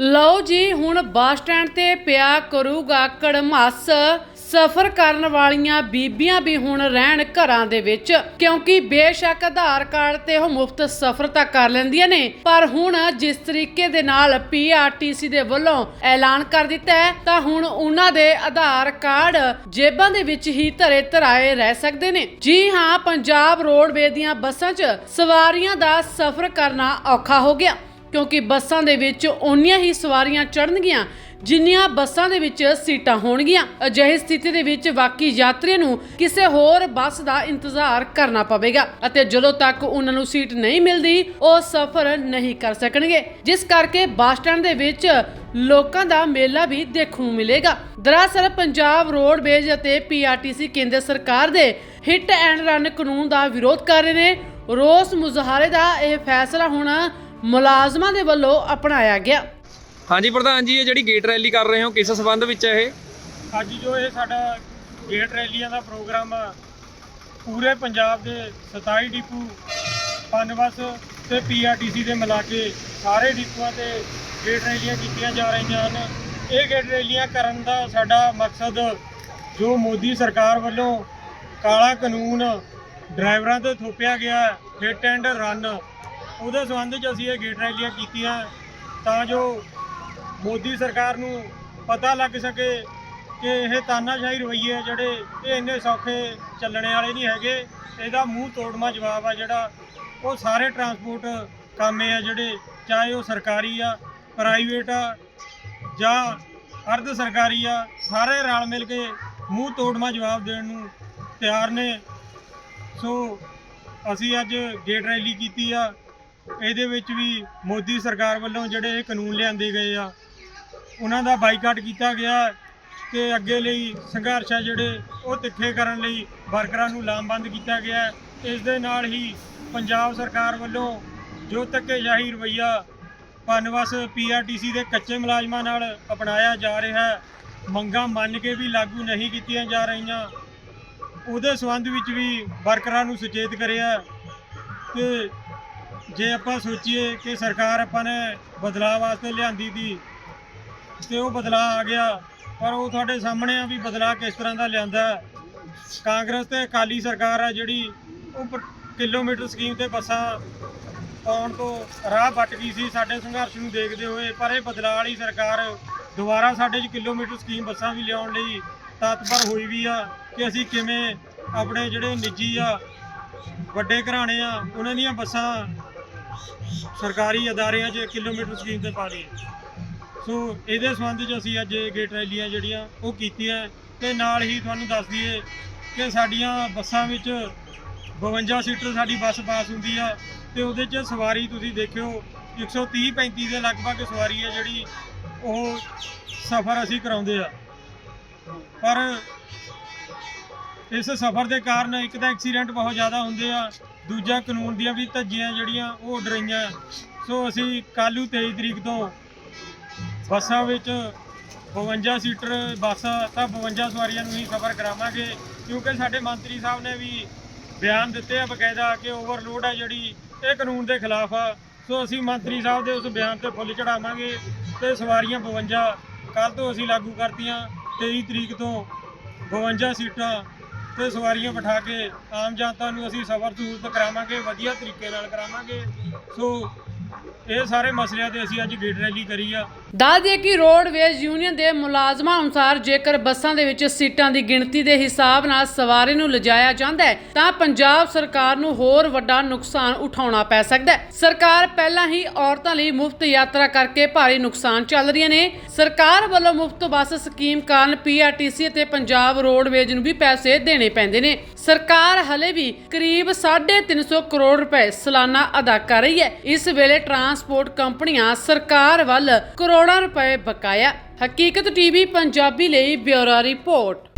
ਲਓ ਜੀ, ਹੁਣ ਬੱਸ ਸਟੈਂਡ ਤੇ ਪਿਆ ਕਰੂਗਾ ਕੜਮਸ। ਸਫ਼ਰ ਕਰਨ ਵਾਲੀਆਂ ਬੀਬੀਆਂ ਵੀ ਹੁਣ ਰਹਿਣ ਘਰਾਂ ਦੇ ਵਿੱਚ, ਕਿਉਂਕਿ ਬੇਸ਼ੱਕ ਆਧਾਰ ਕਾਰਡ ਤੇ ਉਹ ਮੁਫਤ ਸਫ਼ਰ ਤਾਂ ਕਰ ਲੈਂਦੀਆਂ ਨੇ, ਪਰ ਹੁਣ ਜਿਸ ਤਰੀਕੇ ਦੇ ਨਾਲ ਪੀਆਰਟੀਸੀ ਦੇ ਵੱਲੋਂ ਐਲਾਨ ਕਰ ਦਿੱਤਾ ਹੈ, ਤਾਂ ਹੁਣ ਉਹਨਾਂ ਦੇ ਆਧਾਰ ਕਾਰਡ ਜੇਬਾਂ ਦੇ ਵਿੱਚ ਹੀ ਧਰੇ ਧਰਾਏ ਰਹਿ ਸਕਦੇ ਨੇ। ਜੀ ਹਾਂ, ਪੰਜਾਬ ਰੋਡਵੇ ਦੀਆਂ ਬੱਸਾਂ 'ਚ ਸਵਾਰੀਆਂ ਦਾ ਸਫ਼ਰ ਕਰਨਾ ਔਖਾ ਹੋ ਗਿਆ। ਕਿਉਂਕਿ ਬੱਸਾਂ ਦੇ ਵਿੱਚ ਓਨੀਆਂ ਹੀ ਸਵਾਰੀਆਂ ਚੜਨਗੀਆਂ ਜਿੰਨੀਆਂ ਬੱਸਾਂ ਦੇ ਵਿੱਚ ਸੀਟਾਂ ਹੋਣਗੀਆਂ। ਅਜਿਹੀ ਸਥਿਤੀ ਦੇ ਵਿੱਚ ਬਾਕੀ ਯਾਤਰੀਆਂ ਨੂੰ ਕਿਸੇ ਹੋਰ ਬੱਸ ਦਾ ਇੰਤਜ਼ਾਰ ਕਰਨਾ ਪਵੇਗਾ ਅਤੇ ਜਦੋਂ ਤੱਕ ਉਹਨਾਂ ਨੂੰ ਸੀਟ ਨਹੀਂ ਮਿਲਦੀ, ਉਹ ਸਫ਼ਰ ਨਹੀਂ ਕਰ ਸਕਣਗੇ। ਜਿਸ ਕਰਕੇ ਬੱਸ ਸਟੈਂਡ ਦੇ ਵਿੱਚ ਲੋਕਾਂ ਦਾ ਮੇਲਾ ਵੀ ਦੇਖਣ ਨੂੰ ਮਿਲੇਗਾ। ਦਰਅਸਲ ਪੰਜਾਬ ਰੋਡਵੇਜ਼ ਅਤੇ ਪੀਆਰਟੀਸੀ ਕੇਂਦਰ ਸਰਕਾਰ ਦੇ ਹਿੱਟ ਐਂਡ ਰਨ ਕਾਨੂੰਨ ਦਾ ਵਿਰੋਧ ਕਰ ਰਹੇ ਨੇ। ਰੋਸ ਮੁਜ਼ਾਹਰੇ ਦਾ ਇਹ ਫੈਸਲਾ ਹੁਣ ਮੁਲਾਜ਼ਮਾਂ ਦੇ ਵੱਲੋਂ ਅਪਣਾਇਆ ਗਿਆ। ਹਾਂਜੀ ਪ੍ਰਧਾਨ ਜੀ ਇਹ ਜਿਹੜੀ ਗੇਟ ਰੈਲੀ ਕਰ ਰਹੇ ਹੋ ਕਿਸ ਸੰਬੰਧ ਵਿੱਚ ਹੈ ਇਹ? ਅੱਜ ਜੋ ਇਹ ਸਾਡਾ ਗੇਟ ਰੈਲੀਆਂ ਦਾ ਪ੍ਰੋਗਰਾਮ ਆ ਪੂਰੇ ਪੰਜਾਬ ਦੇ 27 ਡਿਪੂ ਪਨਬਸ ਤੇ ਪੀਆਰਟੀਸੀ ਦੇ ਮਿਲਾ ਕੇ ਸਾਰੇ ਡਿਪੂਆਂ ਤੇ ਗੇਟ ਰੈਲੀਆਂ ਕੀਤੀਆਂ ਜਾ ਰਹੀਆਂ ਹਨ। ਇਹ ਗੇਟ ਰੈਲੀਆਂ ਕਰਨ ਦਾ ਸਾਡਾ ਮਕਸਦ ਜੋ ਮੋਦੀ ਸਰਕਾਰ ਵੱਲੋਂ ਕਾਲਾ ਕਾਨੂੰਨ ਡਰਾਈਵਰਾਂ ਤੇ ਥੋਪਿਆ ਗਿਆ ਹਿੱਟ ਐਂਡ ਰਨ ਉਹਦੇ ਸੰਬੰਧ 'ਚ ਅਸੀਂ ਇਹ ਗੇਟ ਰੈਲੀਆਂ ਕੀਤੀਆਂ, ਤਾਂ ਜੋ ਮੋਦੀ ਸਰਕਾਰ ਨੂੰ ਪਤਾ ਲੱਗ ਸਕੇ ਕਿ ਇਹ ਤਾਨਾਸ਼ਾਹੀ ਰਵੱਈਏ ਜਿਹੜੇ ਇਹ ਇੰਨੇ ਸੌਖੇ ਚੱਲਣੇ ਵਾਲੇ ਨਹੀਂ ਹੈਗੇ, ਇਹਦਾ ਮੂੰਹ ਤੋੜਮਾ ਜਵਾਬ ਆ ਜਿਹੜਾ ਉਹ ਸਾਰੇ ਟਰਾਂਸਪੋਰਟ ਕਾਮੇ ਆ ਜਿਹੜੇ, ਚਾਹੇ ਉਹ ਸਰਕਾਰੀ ਆ, ਪ੍ਰਾਈਵੇਟ ਆ, ਜਾਂ ਅਰਧ ਸਰਕਾਰੀ ਆ, ਸਾਰੇ ਰਲ ਮਿਲ ਕੇ ਮੂੰਹ ਤੋੜਮਾ ਜਵਾਬ ਦੇਣ ਨੂੰ ਤਿਆਰ ਨੇ। ਸੋ ਅਸੀਂ ਅੱਜ ਗੇਟ ਰੈਲੀ ਕੀਤੀ ਆ। ਇਹਦੇ ਵਿੱਚ ਵੀ ਮੋਦੀ ਸਰਕਾਰ ਵੱਲੋਂ ਜਿਹੜੇ ਇਹ ਕਾਨੂੰਨ ਲਿਆਂਦੇ ਗਏ ਆ, ਉਹਨਾਂ ਦਾ ਬਾਈਕਾਟ ਕੀਤਾ ਗਿਆ ਹੈ ਅੱਗੇ ਲਈ ਸੰਘਰਸ਼ ਹੈ ਜਿਹੜੇ, ਉਹ ਤਿੱਖੇ ਕਰਨ ਲਈ ਵਰਕਰਾਂ ਨੂੰ ਲਾਮਬੰਦ ਕੀਤਾ ਗਿਆ। ਇਸ ਦੇ ਨਾਲ ਹੀ ਪੰਜਾਬ ਸਰਕਾਰ ਵੱਲੋਂ ਜੋ ਧੱਕੇਸ਼ਾਹੀ ਰਵੱਈਆ ਪਨਵਸ ਪੀਆਰਟੀਸੀ ਦੇ ਕੱਚੇ ਮੁਲਾਜ਼ਮਾਂ ਨਾਲ ਅਪਣਾਇਆ ਜਾ ਰਿਹਾ ਹੈ। ਮੰਗਾਂ ਮੰਨ ਕੇ ਵੀ ਲਾਗੂ ਨਹੀਂ ਕੀਤੀਆਂ ਜਾ ਰਹੀਆਂ। ਉਹਦੇ ਸੰਬੰਧ ਵਿੱਚ ਵੀ ਵਰਕਰਾਂ ਨੂੰ ਸੁਚੇਤ ਕਰਿਆ ਕਿ ਜੇ ਆਪਾਂ ਸੋਚੀਏ ਕਿ ਸਰਕਾਰ ਆਪਾਂ ਨੇ ਬਦਲਾਅ ਵਾਸਤੇ ਲਿਆਂਦੀ ਸੀ ਤੇ ਉਹ ਬਦਲਾਅ ਆ ਗਿਆ, ਪਰ ਉਹ ਤੁਹਾਡੇ ਸਾਹਮਣੇ ਆ ਵੀ ਬਦਲਾਅ ਕਿਸ ਤਰ੍ਹਾਂ ਦਾ ਲਿਆਂਦਾ ਕਾਂਗਰਸ ਤੇ ਅਕਾਲੀ ਸਰਕਾਰ ਆ ਜਿਹੜੀ, ਉਹ ਕਿਲੋਮੀਟਰ ਸਕੀਮ ਤੇ ਬੱਸਾਂ ਪਾਉਣ ਤੋਂ ਰਾਹ ਵੱਟ ਗਈ ਸੀ, ਸਾਡੇ ਸੰਘਰਸ਼ ਨੂੰ ਦੇਖਦੇ ਹੋਏ, ਪਰ ਇਹ ਬਦਲਾਅ ਵਾਲੀ ਸਰਕਾਰ ਦੁਬਾਰਾ ਸਾਡੇ 'ਚ ਕਿਲੋਮੀਟਰ ਸਕੀਮ ਬੱਸਾਂ ਵੀ ਲਿਆਉਣ ਲਈ ਤਤਪਰ ਹੋਈ ਵੀ ਆ ਕਿ ਅਸੀਂ ਕਿਵੇਂ ਆਪਣੇ ਜਿਹੜੇ ਨਿੱਜੀ ਆ, ਵੱਡੇ ਘਰਾਣੇ ਆ, ਉਹਨਾਂ ਦੀਆਂ ਬੱਸਾਂ ਸਰਕਾਰੀ ਅਦਾਰਿਆਂ 'ਚ ਕਿਲੋਮੀਟਰ ਸਕੀਮ ਤੇ ਪਾ ਲਈ ਸੋ ਇਹਦੇ ਸੰਬੰਧ 'ਚ ਅਸੀਂ ਅੱਜ ਗੇਟ ਰੈਲੀਆਂ ਜਿਹੜੀਆਂ ਉਹ ਕੀਤੀਆਂ ਤੇ ਨਾਲ ਹੀ ਤੁਹਾਨੂੰ ਦੱਸ ਦਈਏ ਕਿ ਸਾਡੀਆਂ ਬੱਸਾਂ ਵਿੱਚ 52 ਸੀਟਰ ਸਾਡੀ ਬੱਸ ਪਾਸ ਹੁੰਦੀ ਆ ਤੇ ਉਹਦੇ 'ਚ ਸਵਾਰੀ ਤੁਸੀਂ ਦੇਖਿਓ 130 35 ਦੇ ਲਗਭਗ ਸਵਾਰੀ ਹੈ ਜਿਹੜੀ ਉਹ ਸਫ਼ਰ ਅਸੀਂ ਕਰਾਉਂਦੇ ਆ। ਪਰ ਇਸ ਸਫ਼ਰ ਦੇ ਕਾਰਨ ਇੱਕ ਤਾਂ ਐਕਸੀਡੈਂਟ ਬਹੁਤ ਜ਼ਿਆਦਾ ਹੁੰਦੇ ਆ, ਦੂਜਾ ਕਾਨੂੰਨ ਦੀਆਂ ਵੀ ਧੱਜੀਆਂ ਜਿਹੜੀਆਂ ਉਹ ਡਰਾਈਆਂ ਸੋ ਅਸੀਂ ਕੱਲ੍ਹ ਨੂੰ 23 ਤਰੀਕ ਤੋਂ ਬੱਸਾਂ ਵਿੱਚ 52 ਸੀਟਰ ਬੱਸ ਤਾਂ 52 ਸਵਾਰੀਆਂ ਨੂੰ ਹੀ ਸਫ਼ਰ ਕਰਾਵਾਂਗੇ, ਕਿਉਂਕਿ ਸਾਡੇ ਮੰਤਰੀ ਸਾਹਿਬ ਨੇ ਵੀ ਬਿਆਨ ਦਿੱਤੇ ਆ ਬਕਾਇਦਾ ਕਿ ਓਵਰਲੋਡ ਹੈ ਜਿਹੜੀ, ਇਹ ਕਾਨੂੰਨ ਦੇ ਖਿਲਾਫ ਆ। ਸੋ ਅਸੀਂ ਮੰਤਰੀ ਸਾਹਿਬ ਦੇ ਉਸ ਬਿਆਨ ਤੇ ਫੁੱਲ ਚੜਾਵਾਂਗੇ ਤੇ ਸਵਾਰੀਆਂ 52 ਕੱਲ ਤੋਂ ਅਸੀਂ ਲਾਗੂ ਕਰਤੀਆਂ 23 ਤਰੀਕ ਤੋਂ 52 ਸੀਟਾਂ ਤੇ ਸਵਾਰੀਆਂ ਬਿਠਾ ਕੇ ਆਮ ਜਨਤਾ ਨੂੰ ਅਸੀਂ ਸਫ਼ਰ ਸਹੂਲਤ ਕਰਾਵਾਂਗੇ, ਵਧੀਆ ਤਰੀਕੇ ਨਾਲ ਕਰਾਵਾਂਗੇ। ਸੋ ਇਹ ਸਾਰੇ ਮਸਲਿਆਂ ਤੇ ਅਸੀਂ ਅੱਜ ਗੇਟ ਰੈਲੀ ਕਰੀ ਆ। ਦੱਸ ਦਈਏ ਕਿ ਰੋਡਵੇਜ਼ ਯੂਨੀਅਨ ਦੇ ਮੁਲਾਜ਼ਮਾਂ ਅਨੁਸਾਰ ਜੇਕਰ ਬੱਸਾਂ ਦੇ ਵਿੱਚ ਸੀਟਾਂ ਦੀ ਗਿਣਤੀ ਦੇ ਹਿਸਾਬ ਨਾਲ ਸਵਾਰੀ ਨੂੰ ਲਿਜਾਇਆ ਜਾਂਦਾ ਹੈ, ਤਾਂ ਪੰਜਾਬ ਸਰਕਾਰ ਨੂੰ ਹੋਰ ਵੱਡਾ ਨੁਕਸਾਨ ਉਠਾਉਣਾ ਪੈ ਸਕਦਾ ਹੈ। ਸਰਕਾਰ ਪਹਿਲਾਂ ਹੀ ਔਰਤਾਂ ਲਈ ਮੁਫਤ ਯਾਤਰਾ ਕਰਕੇ ਭਾਰੀ ਨੁਕਸਾਨ ਚੱਲ ਰਹੀਆਂ ਨੇ। ਸਰਕਾਰ ਵੱਲੋਂ ਮੁਫਤ ਬੱਸ ਸਕੀਮ ਕਾਰਨ ਪੀਆਰਟੀਸੀ ਅਤੇ ਪੰਜਾਬ ਰੋਡਵੇਜ਼ ਨੂੰ ਵੀ ਪੈਸੇ ਦੇਣੇ ਪੈਂਦੇ ਨੇ। ਸਰਕਾਰ ਹਲੇ ਵੀ ਕਰੀਬ 350 ਕਰੋੜ ਰੁਪਏ ਸਾਲਾਨਾ ਅਦਾ ਕਰ ਰਹੀ ਹੈ। ਇਸ ਵੇਲੇ ਟਰਾਂਸਪੋਰਟ ਕੰਪਨੀਆਂ ਸਰਕਾਰ ਵੱਲ ਕਰੋੜਾਂ ਰੁਪਏ ਬਕਾਇਆ। ਹਕੀਕਤ ਟੀਵੀ ਪੰਜਾਬੀ ਲਈ ਬਿਊਰੋ ਰਿਪੋਰਟ।